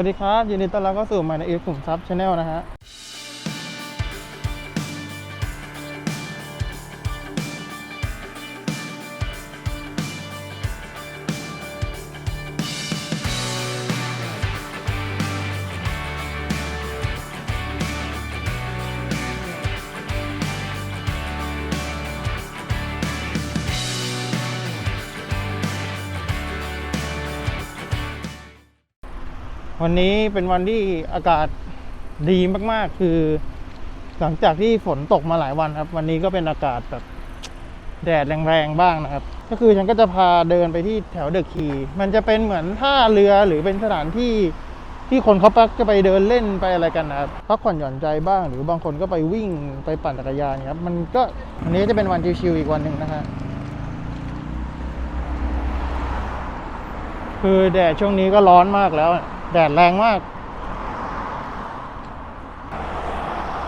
วัสดีครับ ยินดีต้อนรับเข้าสู่มาในเอฟกลุ่มซับชาแนลนะฮะ วันนี้เป็นวันที่อากาศดีมากๆ คือ หลังจากที่ฝนตกมาหลายวันครับ วันนี้ก็เป็นอากาศแบบแดดแรงๆบ้างนะครับ ก็คือฉันก็จะพาเดินไปที่แถวเดอะคีมันจะเป็นเหมือนท่าเรือหรือเป็นสถานที่ที่คนเขาปักจะไปเดินเล่นไปอะไรกันนะครับพักผ่อนหย่อนใจบ้าง หรือบางคนก็ไปวิ่งไปปั่นจักรยานครับมันก็วันนี้จะเป็นวันชิวๆอีกวันหนึ่งนะฮะคือแดดช่วงนี้ก็ร้อนมากแล้ว แดดแรงมาก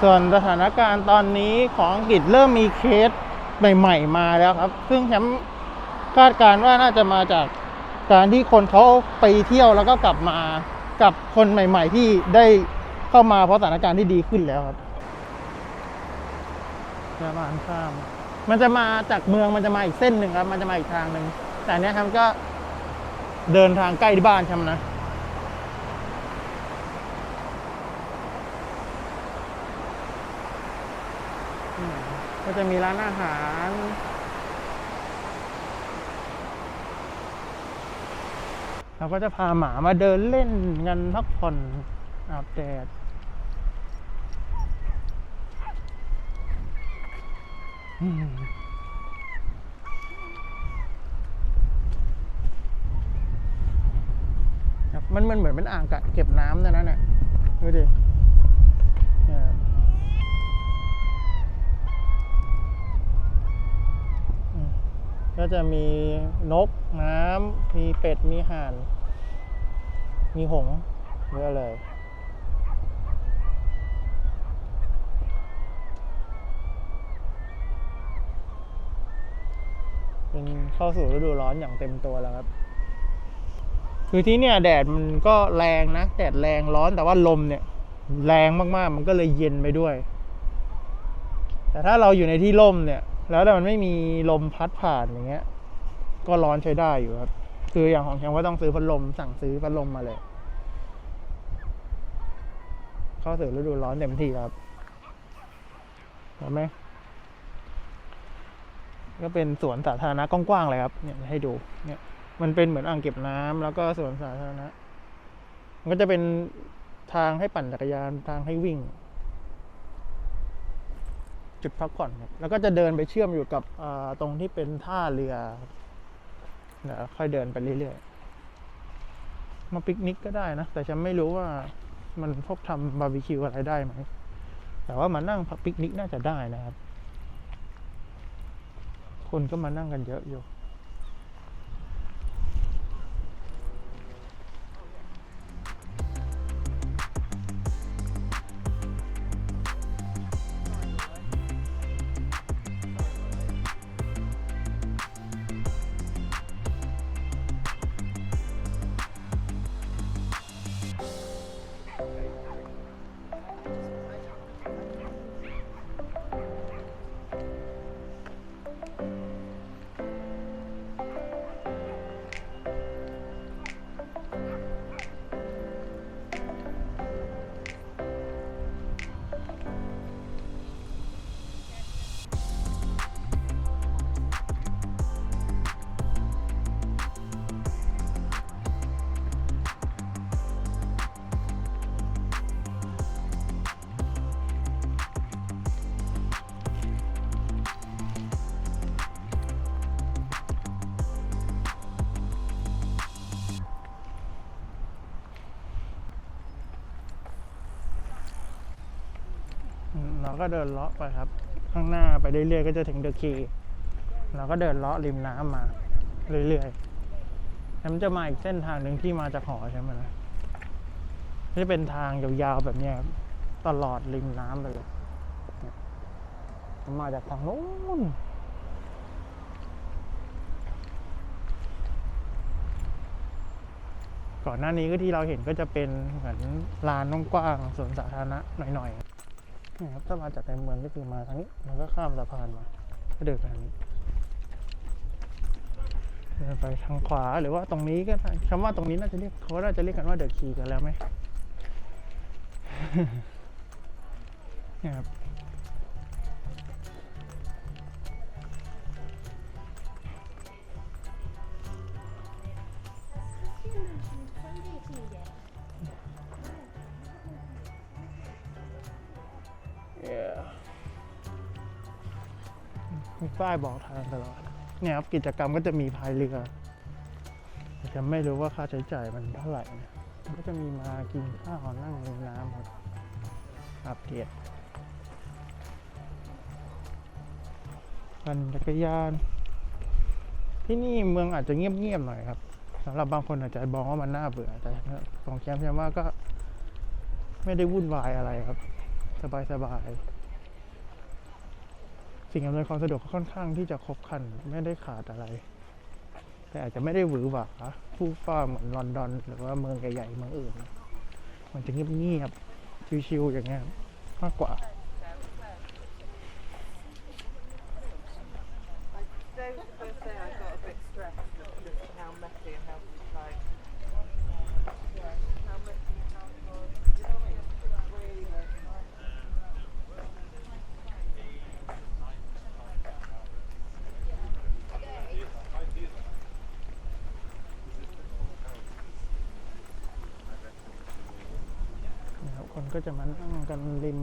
ส่วนสถานการณ์ตอนนี้ของอังกฤษเริ่มมีเคสใหม่ๆมาแล้วครับ ซึ่งแชมป์คาดการณ์ว่าน่าจะมาจากการที่คนเขาไปเที่ยวแล้วก็กลับมากับคนใหม่ ๆ ที่ได้เข้ามาเพราะสถานการณ์ที่ดีขึ้นแล้วครับประมาข้าม มันจะมาจากเมืองมันจะมาอีกเส้นหนึ่งครับ มันจะมาอีกทางหนึ่งแต่เนี้ยครับก็เดินทางใกล้ที่บ้านใช่ไหมนะ อืม ก็จะมีร้านอาหาร เราก็จะพาหมามาเดินเล่นกันพักผ่อนอาบแดดมันมันเหมือนเป็นอ่างกะเก็บน้ำนะนั่นน่ะดูดิเนี่ยครับอืมก็ จะมีนกน้ำมีเป็ด มีห่าน มีหงเยอะเลย เป็นเข้าสู่ฤดูร้อนอย่างเต็มตัวแล้วครับ คือที่เนี่ยแดดมันก็แรงนะ แดดแรงร้อนแต่ว่าลมเนี่ย แรงมากๆ มันก็เลยเย็นไปด้วย แต่ถ้าเราอยู่ในที่ร่มเนี่ย แล้วแต่มันไม่มีลมพัดผ่านอย่างเงี้ย ก็ร้อนใช้ได้อยู่ครับ คืออย่างของแชมก็ต้องซื้อพัดลม สั่งซื้อพัดลมมาเลย เข้าสู่ฤดูร้อนเต็มที่ครับเห็นไหมก็เป็นสวนสาธารณะกว้างๆเลยครับ เนี่ยให้ดูเนี่ยมันเป็นเหมือนอ่างเก็บน้ำแล้วก็สวนสาธารณะมันก็จะเป็นทางให้ปั่นจักรยานทางให้วิ่ง จุดพักผ่อนครับแล้วก็จะเดินไปเชื่อมอยู่กับตรงที่เป็นท่าเรือครับเดี๋ยวค่อยเดินไปเรื่อยๆ มาปิกนิกก็ได้นะ แต่ฉันไม่รู้ว่ามันพวกทำบาร์บีคิวอะไรได้ไหม แต่ว่ามานั่งพักปิกนิกน่าจะได้นะครับ คนก็มานั่งกันเยอะอยู่ เราก็เดินเลาะไปครับ ข้างหน้าไปเรื่อยๆก็จะถึงเดอะคีเราก็เดินเลาะริมน้ำมา เรื่อยๆแล้วมันจะมาอีกเส้นทางหนึ่งที่มาจากหอใช่ไหมนะนี่เป็นทางยาวๆแบบนี้ครับตลอดริมน้ำไปเลยเนี่ยมันมาจากทางโน้นก่อนหน้านี้ก็ที่เราเห็นก็จะเป็นเหมือนลานกว้างๆสวนสาธารณะหน่อยๆ นี่ครับถ้ามาจากในเมืองก็คือมาทางนี้มันก็ข้ามสะพานมาก็เดินไปทางนี้เดินไปทางขวาหรือว่าตรงนี้ก็ได้คำว่าตรงนี้น่าจะเรียกเขาน่าจะเรียกกันว่าเดอะคีกันแล้วไหมเนี่ยครับ มีป้ายบอกทางตลอด เนี่ยครับกิจกรรมก็จะมีพายเรือแต่จะไม่รู้ว่าค่าใช้จ่ายมันเท่าไหร่นะก็จะมีมากินข้าวนั่งเล่นน้ำครับอัปเดตปั่นจักรยาน ที่นี่เมืองอาจจะเงียบๆหน่อยครับสำหรับบางคนอาจจะมองว่ามันน่าเบื่อแต่ของแคมป์แคมว่าก็ ไม่ได้วุ่นวายอะไรครับ สบายๆ สิ่งอำนวยความสะดวกก็ค่อนข้างที่จะครบครันไม่ได้ขาดอะไร แต่อาจจะไม่ได้หวือหวาฟู่ฟ้าเหมือนลอนดอน หรือว่าเมืองใหญ่ๆเมืองอื่น มันจะเงียบๆชิวๆอย่างเงี้ยมากกว่า ก็จะมานั่งกันริม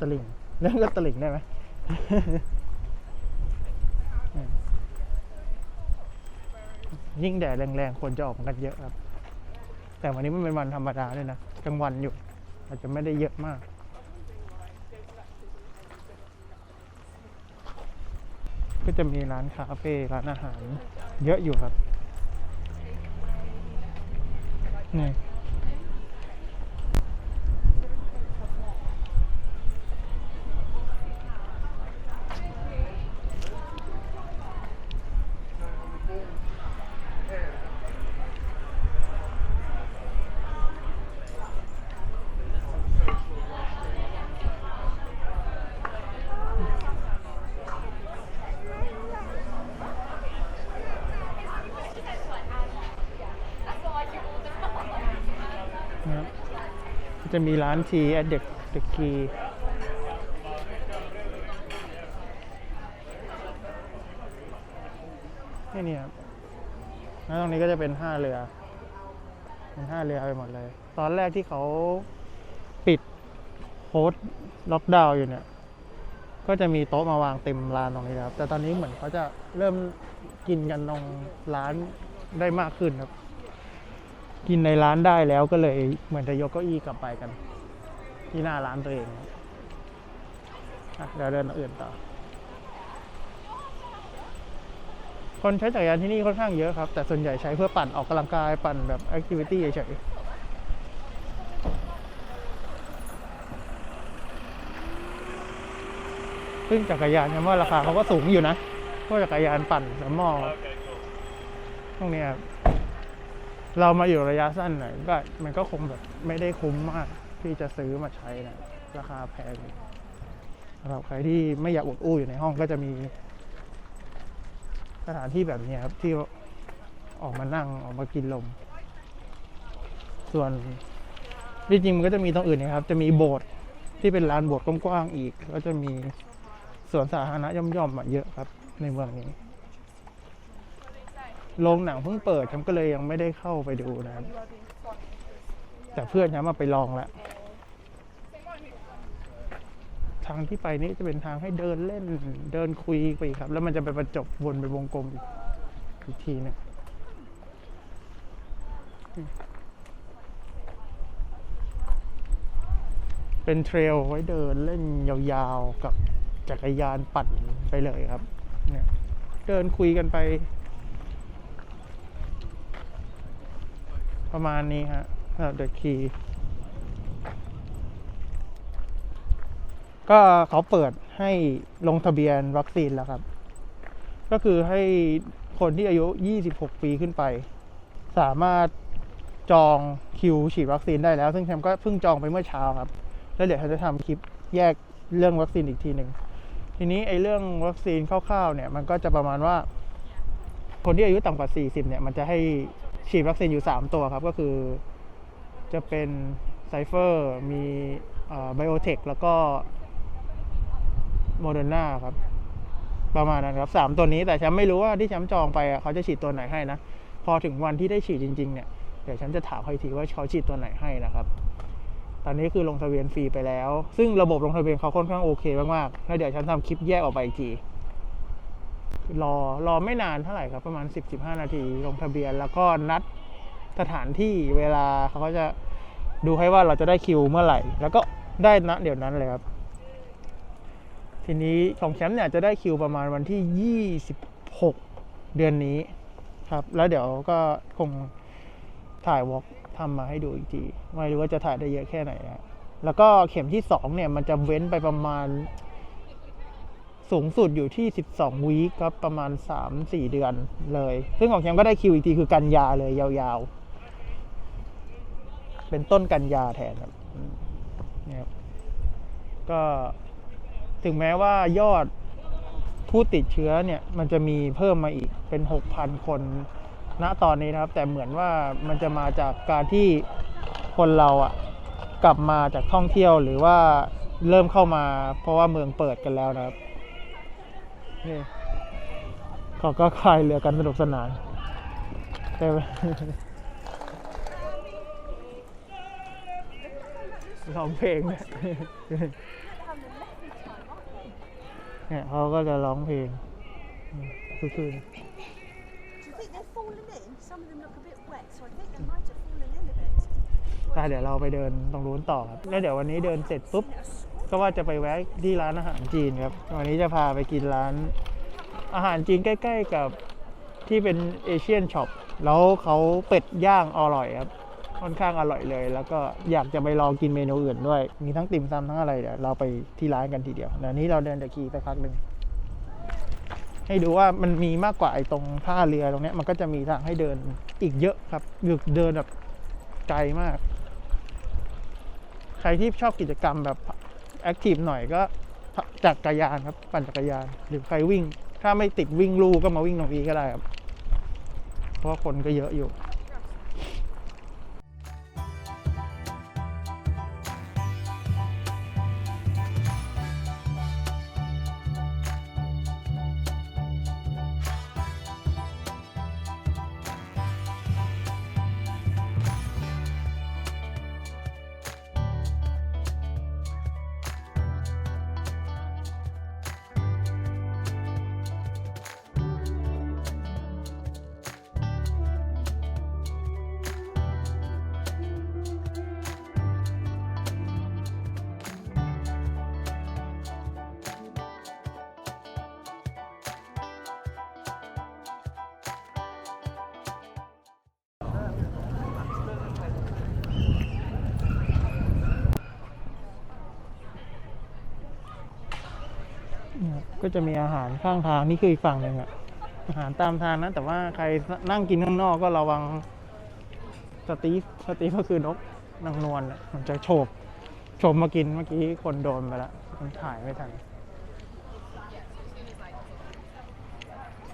ตลิ่งเรียกก็ตลิ่งได้ไหมยิ่งแดดแรงๆ คนจะออกกันเยอะครับ แต่วันนี้มันเป็นวันธรรมดาด้วยนะกลางวันอยู่ อาจจะไม่ได้เยอะมากก็จะมีร้านคาเฟ่ร้านอาหาร เยอะอยู่ครับนี่ จะมีร้านทีแอดเด็กเด็กคีนี่เนี่ยครับแล้วตรงนี้ก็จะเป็นท่าเรือ เป็นท่าเรือไปหมดเลย ตอนแรกที่เขาปิดโฮสล็อกดาวน์อยู่เนี่ย ก็จะมีโต๊ะมาวางเต็มร้านตรงนี้ครับ แต่ตอนนี้เหมือนเขาจะเริ่มกินกันตรงร้านได้มากขึ้นครับ กินในร้านได้แล้วก็เลยเหมือนจะยกเก้าอี้กลับไปกัน ที่หน้าร้านตัวเองอะเดี๋ยวเดินอื่นต่อ คนใช้จักรยานที่นี่ค่อนข้างเยอะครับ แต่ส่วนใหญ่ใช้เพื่อปั่นออกกำลังกายปั่นแบบแอคทิวิตี้เฉยๆซึ่งจักรยานเนี่ยว่าราคาเขาก็สูงอยู่นะพวกจักรยานปั่นสมอพวกเนี้ยครับ เรามาอยู่ระยะสั้นหน่อยก็มันก็คงแบบไม่ได้คุ้มมากที่จะซื้อมาใช้นะราคาแพงสำหรับใครที่ไม่อยากอุดอู้อยู่ในห้องก็จะมี สถานที่แบบนี้ครับที่ออกมานั่งออกมากินลม ส่วนที่จริงมันก็จะมีตรงอื่นนะครับ จะมีโบสถ์ที่เป็นลานโบสถ์กว้างๆอีก ก็จะมีสวนสาธารณะย่อมๆอะเยอะครับ ในเมืองนี้ โรงหนังเพิ่งเปิดฉันก็เลยยังไม่ได้เข้าไปดูนะครับแต่เพื่อนฉันมาไปลองแล้วทางที่ไปนี่จะเป็นทางให้เดินเล่นเดินคุยไปครับ แล้วมันจะไปประจบวนไปวงกลมอีกทีหนึงเป็นเทรลไว้เดินเล่นยาวๆกับจักรยานปั่นไปเลยครับ เนี่ย เดินคุยกันไป ประมาณนี้ฮะสำหรับเดอะคีก็เขาเปิดให้ลงทะเบียนวัคซีนแล้วครับ ก็คือให้คนที่อายุ 26 ปีขึ้นไป สามารถจองคิวฉีดวัคซีนได้แล้ว ซึ่งแชมป์ก็เพิ่งจองไปเมื่อเช้าครับ แล้วเดี๋ยวแชมป์จะทำคลิปแยกเรื่องวัคซีนอีกทีหนึ่ง ทีนี้ไอ้เรื่องวัคซีนคร่าวๆเนี่ย มันก็จะประมาณว่า คนที่อายุต่ำกว่า 40 เนี่ย มันจะให้ ฉีดวัคซีนอยู่ 3 ตัวครับ ก็คือจะเป็นไซเฟอร์มีไบโอเทคแล้วก็โมเดอร์นาครับ ประมาณนั้นครับสามตัวนี้แต่ฉันไม่รู้ว่าที่ฉันจองไปเขาจะฉีดตัวไหนให้นะ พอถึงวันที่ได้ฉีดจริง ๆ เนี่ย เดี๋ยวฉันจะถามเขาอีกทีว่าเขาฉีดตัวไหนให้นะครับ ตอนนี้คือลงทะเบียนฟรีไปแล้ว ซึ่งระบบลงทะเบียนเขาค่อนข้างโอเคมากๆแล้วเดี๋ยวฉันทำคลิปแยกออกไปอีกที รอรอไม่นานเท่าไหร่ครับประมาณ 10-15 นาทีลงทะเบียน แล้วก็นัดสถานที่เวลาเขาก็จะดูให้ว่าเราจะได้คิวเมื่อไหร่ แล้วก็ได้นะเดี๋ยวนั้นเลยครับ ทีนี้ของแชมป์เนี่ยจะได้คิวประมาณวันที่ 26 เดือนนี้ครับ แล้วเดี๋ยวก็คงถ่ายวอล์กทำมาให้ดูอีกที ไม่รู้ว่าจะถ่ายได้เยอะแค่ไหนนะแล้วก็เข็มที่ 2 เนี่ยมันจะเว้นไปประมาณ สูงสุดอยู่ที่ 12 วีคครับ ประมาณ 3-4 เดือนเลย ซึ่งของแชมป์ก็ได้คิวอีกทีคือกันยาเลยยาวๆ เป็นต้นกันยาแทนครับเนี่ยครับก็ถึงแม้ว่ายอดผู้ติดเชื้อเนี่ย มันจะมีเพิ่มมาอีกเป็น 6,000 คนณตอนนี้นะครับ แต่เหมือนว่ามันจะมาจากการที่คนเราอะกลับมาจากท่องเที่ยวหรือว่าเริ่มเข้ามาเพราะว่าเมืองเปิดกันแล้วนะครับ เขาก็คลายเรือกันสนุกสนานแต่ว่าร้องเพลงเนี่ยเนี่ยเขาก็จะร้องเพลงอืมคือคือ Do you think they're falling in? Some of them look a bit wet, so I think they might have fallen in a bit. ไปเดี๋ยวเราไปเดินตรงนู้นต่อครับ แล้วเดี๋ยววันนี้เดินเสร็จปุ๊บ ก็ว่าจะไปแวะที่ร้านอาหารจีนครับ วันนี้จะพาไปกินร้าน อาหารจีนใกล้ ๆ กับที่เป็นเอเชียนช็อปแล้วเขาเป็ดย่างอร่อยครับ ค่อนข้างอร่อยเลย แล้วก็อยากจะไปลองกินเมนูอื่นด้วย มีทั้งติ่มซำทั้งอะไรเดี๋ยวเราไปที่ร้านกันทีเดียวเดี๋ยวนี้เราเดินตะคีไปพักหนึ่งให้ดูว่ามันมีมากกว่าไอ้ตรงท่าเรือตรงเนี้ยมันก็จะมีทางให้เดินอีกเยอะครับคือเดินแบบไกลมาก ใครที่ชอบกิจกรรมแบบ แอคทีฟหน่อยก็จักรยานครับ ปั่นจักรยาน หรือใครวิ่ง ถ้าไม่ติดวิ่งลู่ก็มาวิ่งตรงนี้ก็ได้ครับ เพราะคนก็เยอะอยู่ ก็จะมีอาหารข้างทางนี่คืออีกฝั่งหนึ่งอะอาหารตามทางนะ แต่ว่าใครนั่งกินข้างนอกก็ระวังสตีฟสตีฟก็คือนกนางนวลน่ะมันจะโฉบโฉบมากินเมื่อกี้คนโดนไปแล้วมันถ่ายไม่ทัน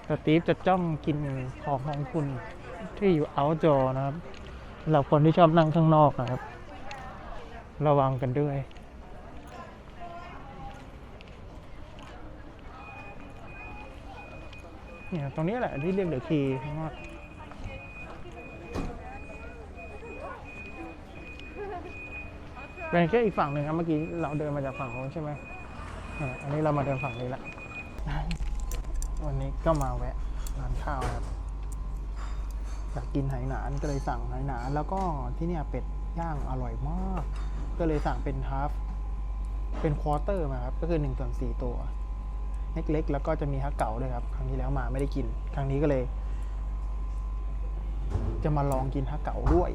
สตีฟจะจ้องกินของของคุณที่อยู่เอาจอนะครับสำหรับคนที่ชอบนั่งข้างนอกนะครับ ระวังกันด้วย เนี่ยตรงนี้แหละที่เรียกเดอะคีย์ข้างอกเป็นแค่อีกฝั่งหนึ่งครับเมื่อกี้เราเดินมาจากฝั่งโน้นใช่ไหมอ่าอันนี้เรามาเดินฝั่งนี้ละวันนี้ก็มาแวะร้านข้าวครับอยากกินไหหนานก็เลยสั่งไหหนานแล้วก็ที่เนี่ยเป็ดย่างอร่อยมาก ก็เลยสั่งเป็นฮาฟเป็นควอเตอร์มาครับ ก็คือหนึ่งส่วนสี่ตัว เล็กๆ แล้วก็จะมีฮักเก๋าด้วยครับ ครั้งที่แล้วมาไม่ได้กิน ครั้งนี้ก็เลย จะมาลองกินฮักเก๋าด้วย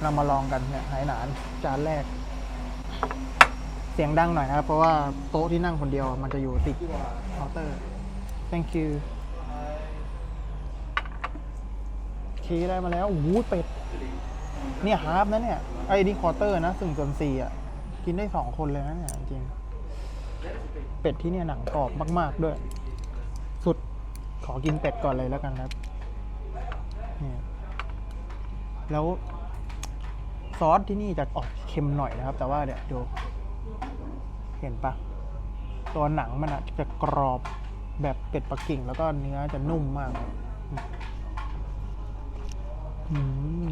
เรามาลองกันเนี่ยไหหนานจานแรก เสียงดังหน่อยนะครับ เพราะว่าโต๊ะที่นั่งคนเดียวมันจะอยู่ติดเคาน์เตอร์ thank you เคได้มาแล้วโอ้โหเป็ด เนี่ยฮาร์ฟนะเนี่ย ไอ้นี่ควอเตอร์นะซึ่งส่วนสี่อะ กินได้สองคนเลยนะเนี่ยจริง เป็ดที่เนี่ยหนังกรอบมาก ๆ ด้วย สุดขอกินเป็ดก่อนเลยแล้วกันครับนี่แล้วซอสที่นี่จะออกเค็มหน่อยนะครับ แต่ว่าเนี่ยดูเห็นปะตัวหนังมันอะจะกรอบแบบเป็ดปักกิ่ง แล้วก็เนื้อจะนุ่มมากอืม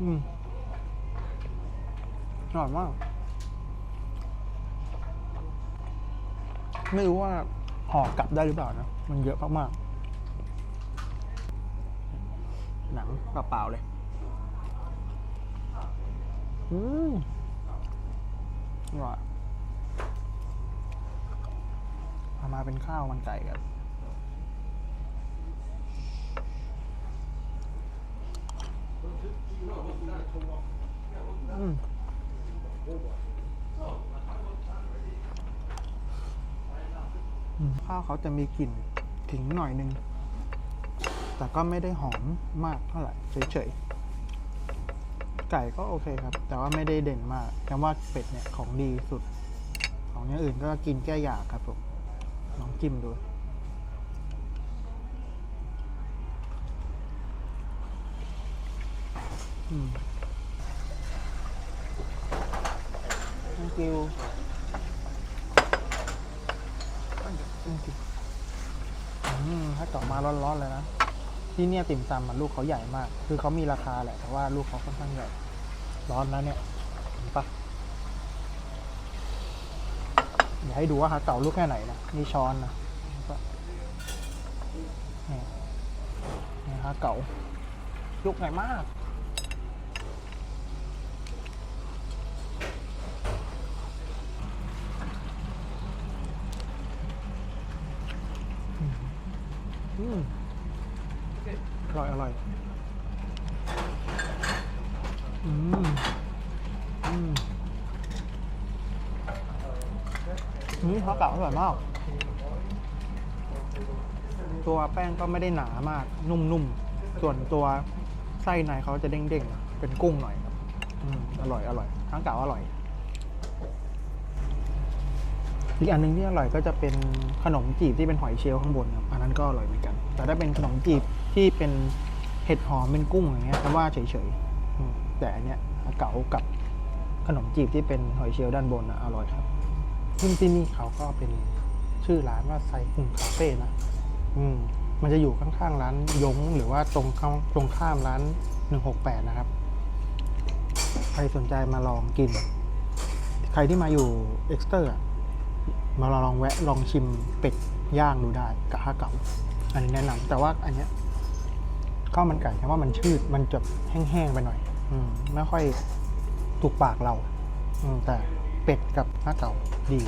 อืมอร่อยมาก ไม่รู้ว่าห่อกลับได้หรือเปล่านะ มันเยอะมากๆ หนังเปล่าๆเลย อืมอร่อยเอามาเป็นข้าวมันไก่ครับอืมอืม ข้าวเขาจะมีกลิ่นถึงหน่อยนึง แต่ก็ไม่ได้หอมมากเท่าไหร่เฉยๆ ไก่ก็โอเคครับ แต่ว่าไม่ได้เด่นมากแต่ว่าเป็ดเนี่ยของดีสุด ของอย่างอื่นก็กินแก้อยากครับผมลองจิ้มดูอืม thank you ถ้าต่อมาร้อนๆเลยนะ ที่เนี่ยติ่มซำมันลูกเขาใหญ่มาก คือเขามีราคาแหละ แต่ว่าลูกเขาค่อนข้างใหญ่ ร้อนนะเนี่ยเห็นปะเดี๋ยวให้ดูว่าฮาเก่าลูกแค่ไหนนะนี่ช้อนนะเห็นปะนี่นี่ฮาเก่าลูกใหญ่มาก อืมอร่อย อร่อย อืม อืมนี่ข้าวเก่าอร่อยมาก ตัวแป้งก็ไม่ได้หนามาก นุ่มๆ ส่วนตัวไส้ในเขาจะเด้งๆ เป็นกุ้งหน่อยครับอร่อยอร่อยข้าวก่าอร่อย อีกอันหนึงที่อร่อยก็จะเป็นขนมจีบที่เป็นหอยเชลล์ข้างบนครับ อันนั้นก็อร่อยเหมือนกัน แต่ถ้าเป็นขนมจีบที่เป็นเห็ดหอมเป็นกุ้งอย่างเงี้ยผมว่าเฉยๆแต่อันเนี้ยเก๋ากับขนมจีบที่เป็นหอยเชลล์ด้านบนอะอร่อยครับ ซึ่งที่นี่เขาก็เป็นชื่อร้านว่าไซคุงคาเฟ่นะ อืม มันจะอยู่ข้างๆร้านยงหรือว่าตรงข้ามตรงข้ามร้าน168นะครับ ใครสนใจมาลองกิน ใครที่มาอยู่เอ็กซ์เตอร์มาลองแวะลองชิมเป็ดย่างดูได้กับข้าวเก๋าอันนี้แนะนำแต่ว่าอันเนี้ยข้าวมันไก่แต่ว่ามันชืดมันจะแห้งๆไปหน่อย อืม ไม่ค่อยถูกปากเรา อืม แต่ เป็ดกับน้าเก่าดี